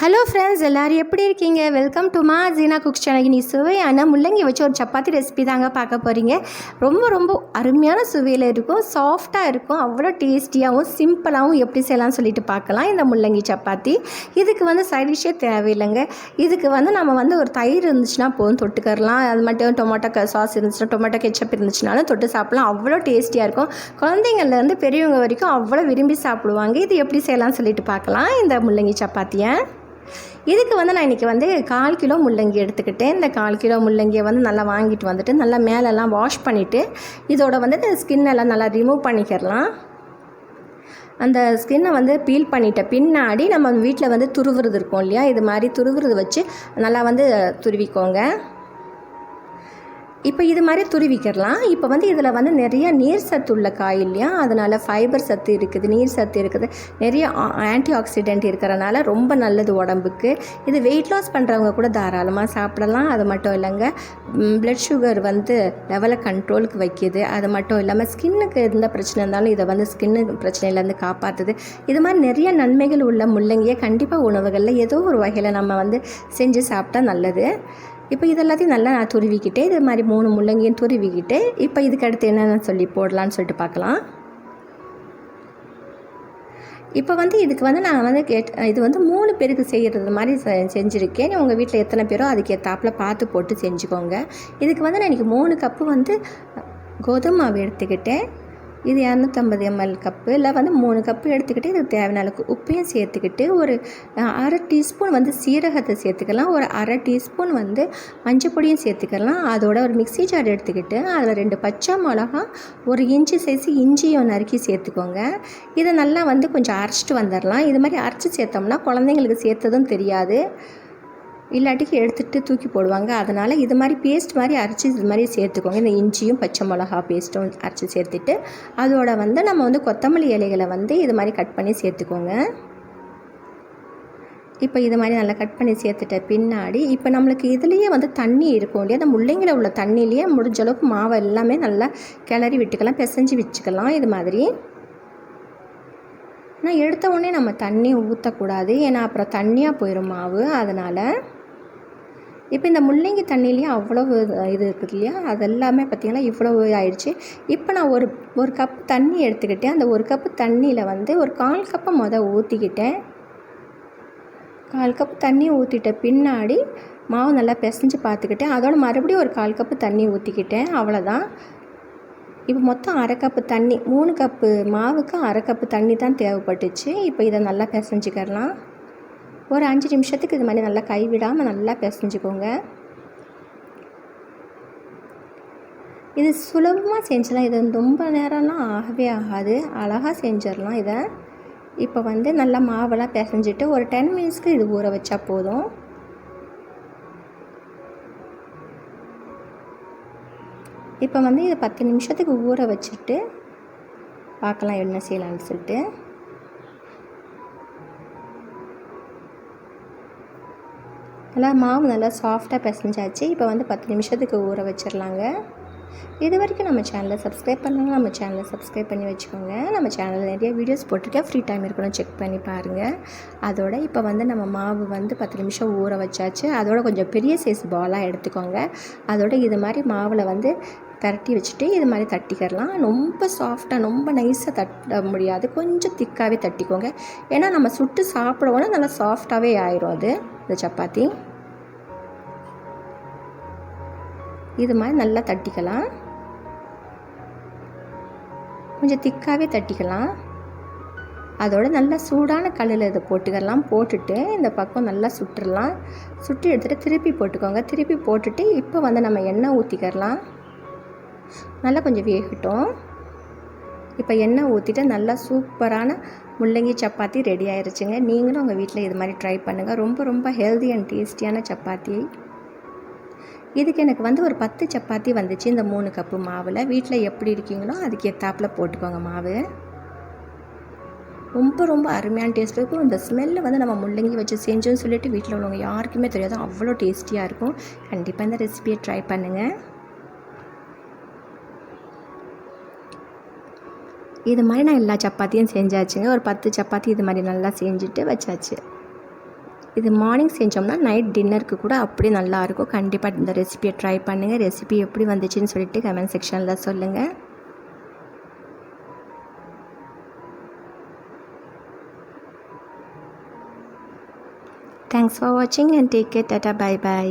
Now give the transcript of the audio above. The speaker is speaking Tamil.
ஹலோ ஃப்ரெண்ட்ஸ் எல்லோரும் எப்படி இருக்கீங்க? வெல்கம் டு மா ஜீனா குக்ஸ் சேனல் நீ சுவையான முள்ளங்கி வச்சு ஒரு சப்பாத்தி ரெசிபி தாங்க பார்க்க போகிறீங்க ரொம்ப ரொம்ப அருமையான சுவையில் இருக்கும். சாஃப்டாக இருக்கும். அவ்வளோ டேஸ்டியாகவும் சிம்பிளாகவும் எப்படி செய்யலாம்னு சொல்லிட்டு பார்க்கலாம். இந்த முள்ளங்கி சப்பாத்தி. இதுக்கு வந்து சைட் டிஷ்ஷே தேவையில்லைங்க. இதுக்கு வந்து நம்ம வந்து ஒரு தயிர் இருந்துச்சுன்னா போதும் தொட்டுக்கரலாம் அது மட்டும் டொமேட்டோ சாஸ் இருந்துச்சுன்னா டொமேட்டோ கெச்சப் இருந்துச்சுனாலும் தொட்டு சாப்பிடலாம். அவ்வளோ டேஸ்டியாக இருக்கும். குழந்தைங்கள்லேருந்து பெரியவங்க வரைக்கும் அவ்வளோ விரும்பி சாப்பிடுவாங்க. இது எப்படி செய்யலாம்னு சொல்லிட்டு பார்க்கலாம். இந்த முள்ளங்கி சப்பாத்தியை. இதுக்கு வந்து நான் இன்றைக்கி வந்து கால் கிலோ முள்ளங்கி எடுத்துக்கிட்டேன். இந்த கால் கிலோ முள்ளங்கியை வந்து நல்லா வாங்கிட்டு வந்துட்டு நல்லா மேலெல்லாம் வாஷ் பண்ணிவிட்டு இதோட வந்து இந்த ஸ்கின் எல்லாம் நல்லா ரிமூவ் பண்ணிக்கிறலாம். அந்த ஸ்கின்னை வந்து பீல் பண்ணிட்ட பின்னாடி நம்ம வீட்டில் வந்து துருவுறது இருக்கும் இல்லையா? இது மாதிரி துருவுறது வச்சு நல்லா வந்து துருவிக்கோங்க. இப்போ இது மாதிரி துருவிக்கிறலாம் இப்போ வந்து இதில் வந்து நிறைய நீர் சத்து உள்ள காய் இல்லையா? அதனால் ஃபைபர் சத்து இருக்குது நீர் சத்து இருக்குது. நிறைய ஆன்டி ஆக்சிடென்ட் இருக்கிறனால ரொம்ப நல்லது உடம்புக்கு. இது வெயிட் லாஸ் பண்ணுறவங்க கூட தாராளமாக சாப்பிடலாம். அது மட்டும் இல்லைங்க ப்ளட் சுகர் வந்து லெவலை கண்ட்ரோலுக்கு வைக்கிது. அது மட்டும் இல்லாமல் ஸ்கின்னுக்கு எந்த பிரச்சனை இருந்தாலும் இதை வந்து ஸ்கின்னு பிரச்சனையிலேருந்து காப்பாற்றுது இது மாதிரி நிறைய நன்மைகள் உள்ள முள்ளங்கியை கண்டிப்பாக உணவுகளில் ஏதோ ஒரு வகையில் நம்ம வந்து செஞ்சு சாப்பிட்டா நல்லது. இப்போ இதெல்லாத்தையும் நல்லா நான் துருவிக்கிட்டு இது மாதிரி மூணு முள்ளங்கியும் துருவிக்கிட்டு இப்போ இதுக்கு அடுத்து என்னென்ன சொல்லி போடலான்னு சொல்லிட்டு பார்க்கலாம். இப்போ வந்து இதுக்கு வந்து நான் வந்து கேட் இது வந்து மூணு பேருக்கு செய்கிறது மாதிரி செ செஞ்சுருக்கேன். உங்கள் வீட்டில் எத்தனை பேரோ அதுக்கு ஏற்றாப்பில் பார்த்து போட்டு செஞ்சுக்கோங்க. இதுக்கு வந்து நான் இன்றைக்கி மூணு கப்பு வந்து கோதுமை மாவு எடுத்துக்கிட்டேன். இது இரநூத்தம்பது எம்எல் கப்பு இல்லை வந்து மூணு கப்பு எடுத்துக்கிட்டு இதுக்கு தேவையான அளவுக்கு உப்பையும் சேர்த்துக்கிட்டு ஒரு அரை டீஸ்பூன் வந்து சீரகத்தை சேர்த்துக்கலாம். ஒரு அரை டீஸ்பூன் வந்து மஞ்சள் பொடியும் சேர்த்துக்கலாம். அதோட ஒரு மிக்சி ஜார் எடுத்துக்கிட்டு அதில் ரெண்டு பச்சை மிளகா ஒரு இஞ்சி சைஸ் இஞ்சியும் நறுக்கி சேர்த்துக்கோங்க. இதை நல்லா வந்து கொஞ்சம் அரைச்சிட்டு வந்துடலாம். இது மாதிரி அரைச்சி சேர்த்தோம்னா குழந்தைங்களுக்கு சேர்த்ததும் தெரியாது. இல்லாட்டிக்கு எடுத்துகிட்டு தூக்கி போடுவாங்க. அதனால் இது மாதிரி பேஸ்ட் மாதிரி அரைச்சி இது மாதிரி சேர்த்துக்கோங்க. இந்த இஞ்சியும் பச்சை மிளகா பேஸ்ட்டும் அரைச்சி சேர்த்துட்டு அதோட வந்து நம்ம வந்து கொத்தமல்லி இலைகளை வந்து இது மாதிரி கட் பண்ணி சேர்த்துக்கோங்க. இப்போ இது மாதிரி நல்லா கட் பண்ணி சேர்த்துட்ட பின்னாடி இப்போ நம்மளுக்கு இதுலேயே வந்து தண்ணி இருக்கும் இல்லையா? அந்த முள்ளைங்கள உள்ள தண்ணியிலேயே முடிஞ்ச அளவுக்கு மாவை எல்லாமே நல்லா கிளறி விட்டுக்கலாம் பிசைஞ்சு வச்சுக்கலாம். இது மாதிரி. நான் எடுத்த உடனே நம்ம தண்ணி ஊற்றக்கூடாது ஏன்னா அப்புறம் தண்ணியாக போயிடும் மாவு. அதனால் இப்போ இந்த முள்ளங்கி தண்ணிலையும் அவ்வளோ இது இருக்குது இல்லையா? அது எல்லாமே பார்த்திங்கன்னா இவ்வளோ ஆயிடுச்சு இப்போ நான் ஒரு ஒரு கப் தண்ணி எடுத்துக்கிட்டேன். அந்த ஒரு கப்பு தண்ணியில் வந்து ஒரு கால் கப்பை மொதல் ஊற்றிக்கிட்டேன் கால் கப் தண்ணி ஊற்றிட்ட பின்னாடி மாவு நல்லா பிசைஞ்சு பார்த்துக்கிட்டேன். அதோட மறுபடியும் ஒரு கால் கப்பு தண்ணி ஊற்றிக்கிட்டேன் அவ்வளோதான் இப்போ மொத்தம் அரை கப்பு தண்ணி மூணு கப்பு மாவுக்கு அரை கப்பு தண்ணி தான் தேவைப்பட்டுச்சு. இப்போ இதை நல்லா பிசைஞ்சிக்கிறலாம். ஒரு அஞ்சு நிமிஷத்துக்கு இது மாதிரி நல்லா கைவிடாமல் நல்லா பிசைஞ்சுக்கோங்க. இது சுலபமாக செஞ்சலாம் இது ரொம்ப நேரம்லாம் ஆகவே ஆகாது. அழகாக செஞ்சிடலாம் இதை. இப்போ வந்து நல்லா மாவெல்லாம் பிசைஞ்சிட்டு ஒரு டென் மினிட்ஸ்க்கு இது ஊற வச்சா போதும். இப்போ வந்து இதை பத்து நிமிஷத்துக்கு ஊற வச்சுட்டு பார்க்கலாம் என்ன செய்யலான்னு சொல்லிட்டு. நல்லா மாவு நல்லா சாஃப்டாக பிசைஞ்சாச்சு. இப்போ வந்து பத்து நிமிஷத்துக்கு ஊற வச்சிடலாங்க இது வரைக்கும் நம்ம சேனலை சப்ஸ்கிரைப் பண்ணலாம் நம்ம சேனலை சப்ஸ்கிரைப் பண்ணி வச்சுக்கோங்க. நம்ம சேனலில் நிறைய வீடியோஸ் போட்டிருக்கேன். ஃப்ரீ டைம் இருக்கணும் செக் பண்ணி பாருங்கள் அதோட இப்போ வந்து நம்ம மாவு வந்து பத்து நிமிஷம் ஊற வச்சாச்சு. அதோட கொஞ்சம் பெரிய சைஸ் பாலாக எடுத்துக்கோங்க. அதோட இது மாதிரி மாவில் வந்து பரட்டி வச்சுட்டு இது மாதிரி தட்டிக்கிறலாம் ரொம்ப சாஃப்டாக ரொம்ப நைஸாக தட்ட முடியாது. கொஞ்சம் திக்காகவே தட்டிக்கோங்க. ஏன்னா நம்ம சுட்டு சாப்பிடுவோன்னா நல்லா சாஃப்டாகவே ஆயிரும் அது. இந்த சப்பாத்தி. இது மாதிரி நல்லா தட்டிக்கலாம். கொஞ்சம் திக்காகவே தட்டிக்கலாம். அதோட நல்லா சூடான கல்லில் இதை போட்டுக்கலாம். போட்டுட்டு இந்த பக்கம் நல்லா சுட்டுடலாம் சுட்டு எடுத்துகிட்டு திருப்பி போட்டுக்கோங்க. திருப்பி போட்டுட்டு இப்போ வந்து நம்ம எண்ணெய் ஊற்றிக்கிறலாம் நல்லா கொஞ்சம் வேகட்டும். இப்போ எண்ணெய் ஊற்றிட்டு நல்லா சூப்பரான முள்ளங்கி சப்பாத்தி ரெடி ஆயிடுச்சுங்க நீங்களும் உங்கள் வீட்டில் இது மாதிரி ட்ரை பண்ணுங்கள் ரொம்ப ரொம்ப ஹெல்தி அண்ட் டேஸ்டியான சப்பாத்தி. இதுக்கு எனக்கு வந்து ஒரு பத்து சப்பாத்தி வந்துச்சு இந்த மூணு கப்பு மாவில். வீட்டில் எப்படி இருக்கீங்களோ அதுக்கு எத்தாப்பில் போட்டுக்கோங்க மாவு. ரொம்ப ரொம்ப அருமையான டேஸ்ட் இருக்கும். இந்த ஸ்மெல்லு வந்து நம்ம முள்ளங்கி வச்சு செஞ்சோன்னு சொல்லிட்டு வீட்டில் உள்ளவங்க யாருக்குமே தெரியாது. அவ்வளோ டேஸ்டியாக இருக்கும். கண்டிப்பாக இந்த ரெசிபியை ட்ரை பண்ணுங்கள் இது மாதிரி நான் எல்லா சப்பாத்தியும் செஞ்சாச்சுங்க. ஒரு பத்து சப்பாத்தி இது மாதிரி நல்லா செஞ்சுட்டு வச்சாச்சு. இது மார்னிங் செஞ்சோம்னா நைட் டின்னருக்கு கூட அப்படியே நல்லாயிருக்கும். கண்டிப்பாக இந்த ரெசிபியை ட்ரை பண்ணுங்கள் ரெசிபி எப்படி வந்துச்சுன்னு சொல்லிட்டு கமெண்ட் செக்ஷனில் சொல்லுங்கள் தேங்க்ஸ் ஃபார் வாட்சிங் and take care Tata. Bye bye